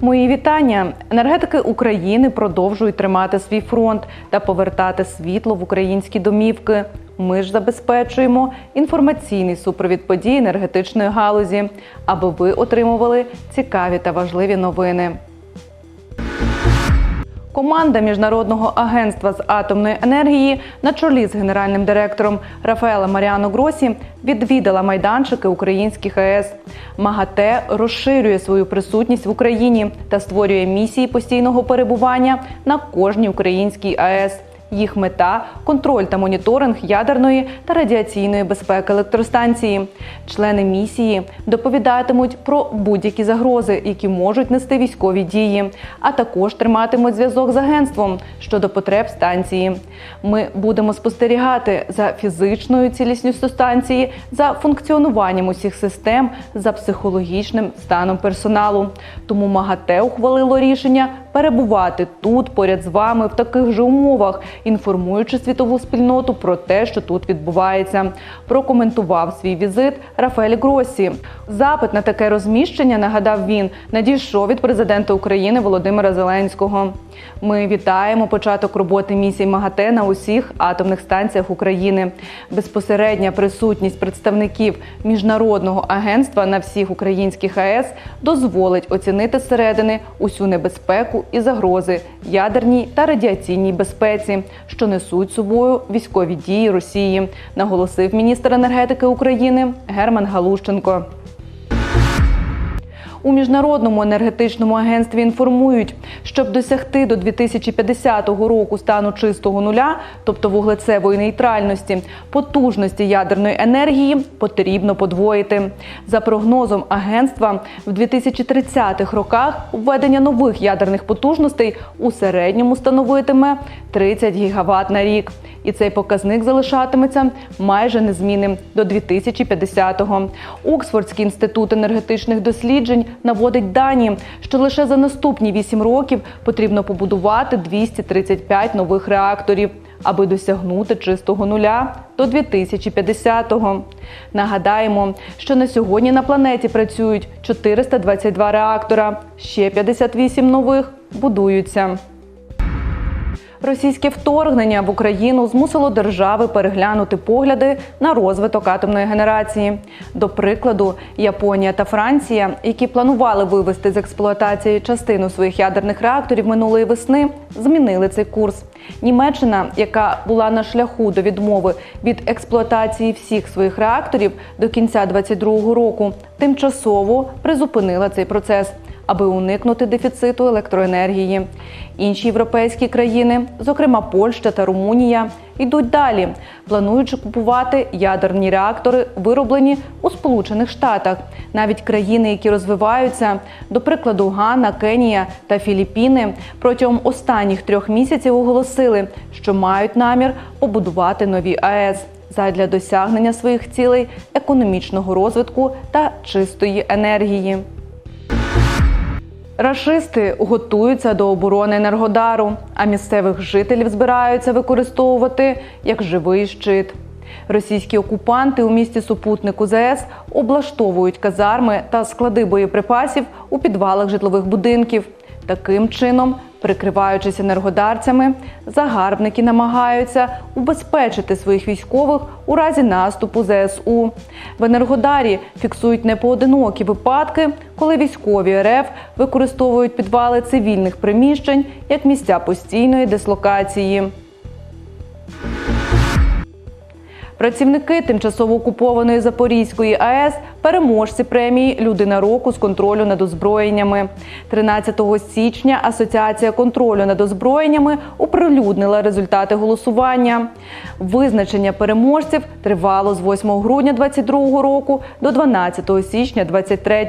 Мої вітання. Енергетики України продовжують тримати свій фронт та повертати світло в українські домівки. Ми ж забезпечуємо інформаційний супровід подій енергетичної галузі, аби ви отримували цікаві та важливі новини. Команда Міжнародного агентства з атомної енергії на чолі з генеральним директором Рафаелем Маріано Гросі відвідала майданчики українських АЕС. МАГАТЕ розширює свою присутність в Україні та створює місії постійного перебування на кожній українській АЕС. Їх мета контроль та моніторинг ядерної та радіаційної безпеки електростанції. Члени місії доповідатимуть про будь-які загрози, які можуть нести військові дії, а також триматимуть зв'язок з агентством щодо потреб станції. Ми будемо спостерігати за фізичною цілісністю станції, за функціонуванням усіх систем, за психологічним станом персоналу. Тому МАГАТЕ ухвалило рішення перебувати тут поряд з вами в таких же умовах, інформуючи світову спільноту про те, що тут відбувається. Прокоментував свій візит Рафаель Гросі. Запит на таке розміщення, нагадав він, надійшов від президента України Володимира Зеленського. Ми вітаємо початок роботи місії МАГАТЕ на усіх атомних станціях України. Безпосередня присутність представників міжнародного агентства на всіх українських АЕС дозволить оцінити зсередини усю небезпеку і загрози ядерній та радіаційній безпеці, що несуть собою військові дії Росії, наголосив міністр енергетики України Герман Галущенко. У міжнародному енергетичному агентстві інформують, щоб досягти до 2050 року стану чистого нуля, тобто вуглецевої нейтральності, потужності ядерної енергії потрібно подвоїти. За прогнозом агентства, в 2030-х роках введення нових ядерних потужностей у середньому становитиме 30 гігават на рік. І цей показник залишатиметься майже незмінним до 2050-го. Оксфордський інститут енергетичних досліджень наводить дані, що лише за наступні 8 років потрібно побудувати 235 нових реакторів, аби досягнути чистого нуля до 2050-го. Нагадаємо, що на сьогодні на планеті працюють 422 реактора, ще 58 нових будуються. Російське вторгнення в Україну змусило держави переглянути погляди на розвиток атомної генерації. До прикладу, Японія та Франція, які планували вивести з експлуатації частину своїх ядерних реакторів минулої весни, змінили цей курс. Німеччина, яка була на шляху до відмови від експлуатації всіх своїх реакторів до кінця 2022 року, тимчасово призупинила цей процес аби уникнути дефіциту електроенергії. Інші європейські країни, зокрема Польща та Румунія, йдуть далі, плануючи купувати ядерні реактори, вироблені у Сполучених Штатах. Навіть країни, які розвиваються, до прикладу, Гана, Кенія та Філіппіни, протягом останніх трьох місяців оголосили, що мають намір побудувати нові АЕС. Задля досягнення своїх цілей економічного розвитку та чистої енергії. Рашисти готуються до оборони Енергодару, а місцевих жителів збираються використовувати як живий щит. Російські окупанти у місті супутнику ЗС облаштовують казарми та склади боєприпасів у підвалах житлових будинків. Таким чином, прикриваючись енергодарцями, загарбники намагаються убезпечити своїх військових у разі наступу ЗСУ. В Енергодарі фіксують непоодинокі випадки, коли військові РФ використовують підвали цивільних приміщень як місця постійної дислокації. Працівники тимчасово окупованої Запорізької АЕС переможці премії Людина року з контролю над озброєннями. 13 січня Асоціація контролю над озброєннями оприлюднила результати голосування. Визначення переможців тривало з 8 грудня 2022 року до 12 січня 2023.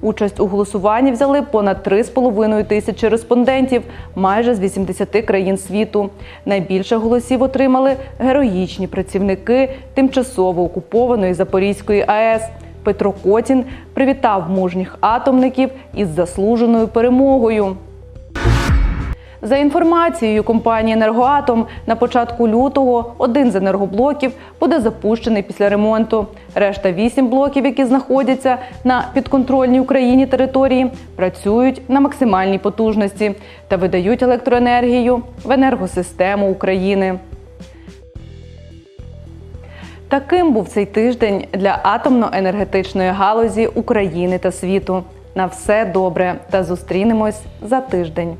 Участь у голосуванні взяли понад 3,5 тисячі респондентів, майже з 80 країн світу. Найбільше голосів отримали героїчні працівники тимчасово окупованої Запорізької АЕС. Петро Котін привітав мужніх атомників із заслуженою перемогою. За інформацією компанії Енергоатом, на початку лютого один з енергоблоків буде запущений після ремонту. Решта вісім блоків, які знаходяться на підконтрольній Україні території, працюють на максимальній потужності та видають електроенергію в енергосистему України. Таким був цей тиждень для атомно-енергетичної галузі України та світу. На все добре та зустрінемось за тиждень.